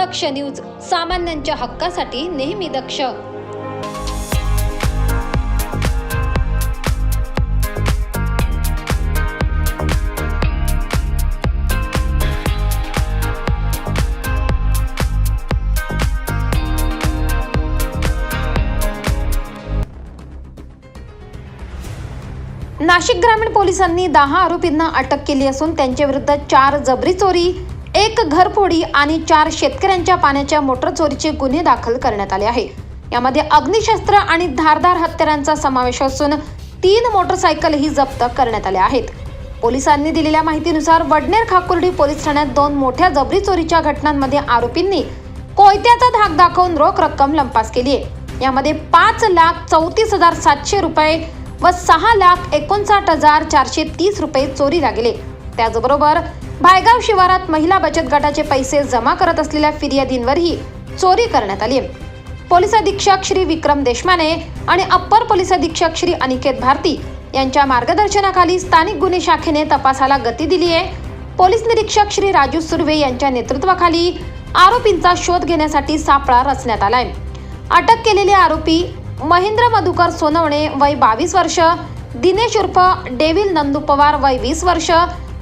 दक्ष news सामान्यांच्या हक्कासाठी नेहमी दक्ष. नाशिक ग्रामीण पोलिसांनी दहा आरोपींना अटक केली असून त्यांच्या विरुद्ध चार जबरी चोरी एक घरफोडी आणि चार शेतकऱ्यांच्या पाण्याच्या मोटर चोरीचे गुन्हे दाखल करण्यात आले आहे यामध्ये अग्निशस्त्र आणि धारदार हत्यारांचा समावेश असून तीन मोटरसायकलही जप्त करण्यात आल्या आहेत. पोलिसांनी दिलेल्या माहितीनुसार वडनेर खाकुर्डी पोलीस ठाण्यात दोन मोठ्या जबरी चोरीच्या घटनांमध्ये आरोपींनी कोयत्याचा धाक दाखवून रोख रक्कम लंपास केली आहे. यामध्ये पाच लाख चौतीस हजार सातशे रुपये व सहा लाख एकोणसाठ हजार चारशे तीस रुपये चोरीला गेले. त्याचबरोबर भायगाव शिवारात महिला बचत गटाचे पैसे जमा करत असलेल्या फिर्यादींवरही चोरी करण्यात आली. आहे पोलीस अधीक्षक श्री विक्रम देशमाने आणि अप्पर पोलीस अधीक्षक श्री अनिकेत भारती यांच्या मार्गदर्शनाखाली स्थानिक गुन्हे शाखेने तपासाला गती दिली आहे. पोलीस निरीक्षक श्री राजू सुर्वे यांच्या नेतृत्वाखाली आरोपींचा शोध घेण्यासाठी सापळा रचण्यात आलाय. अटक केलेले आरोपी महेंद्र मधुकर सोनवणे वय बावीस वर्ष दिनेश उर्फ डेव्हिल नंदू पवार वय वीस वर्ष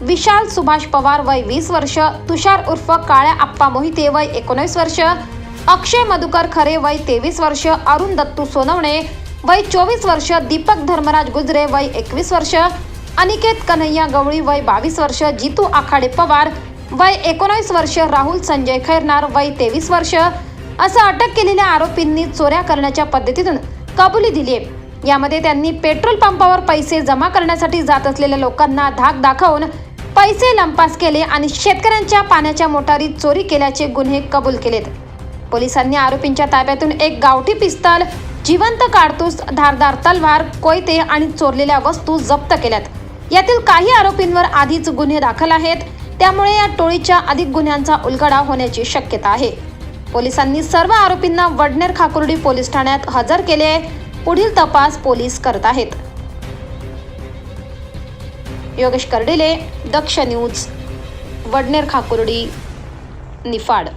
विशाल सुभाष पवार वय वीस वर्ष तुषार उर्फ काळ्या आप्पा मोहिते वय एकोणीस वर्ष अक्षय मधुकर खरे वय तेवीस वर्ष अरुण दत्तू सोनवणे वय चोवीस वर्ष दीपक धर्मराज गुजरे वय एकवीस वर्ष अनिकेत कन्हैया गवळी वय बावीस वर्ष जितू आखाडे पवार वय एकोणीस वर्ष राहुल संजय खैरनार वय तेवीस वर्ष असं अटक केलेल्या आरोपींनी चोऱ्या करण्याच्या पद्धतीतून कबुली दिली आहे. यामध्ये त्यांनी पेट्रोल पंपावर पैसे जमा करण्यासाठी जात असलेल्या लोकांना धाक दाखवून पैसे लंपास केले आणि शेतकऱ्यांच्या पाण्याच्या मोटारीत चोरी केल्याचे गुन्हे कबूल केलेत. पोलिसांनी आरोपींच्या ताब्यातून एक गावठी पिस्तल जिवंत काडतूस धारदार तलवार कोयते आणि चोरलेल्या वस्तू जप्त केल्यात. यातील काही आरोपींवर आधीच गुन्हे दाखल आहेत. त्यामुळे या टोळीच्या अधिक गुन्ह्यांचा उलगडा होण्याची शक्यता आहे. पोलिसांनी सर्व आरोपींना वडनेर खाकुर्डी पोलीस ठाण्यात हजर केले पुढील तपास पोलीस करत आहेत. योगेश कर्डिले दक्ष न्यूज वडनेर खाकुर्डी निफाड.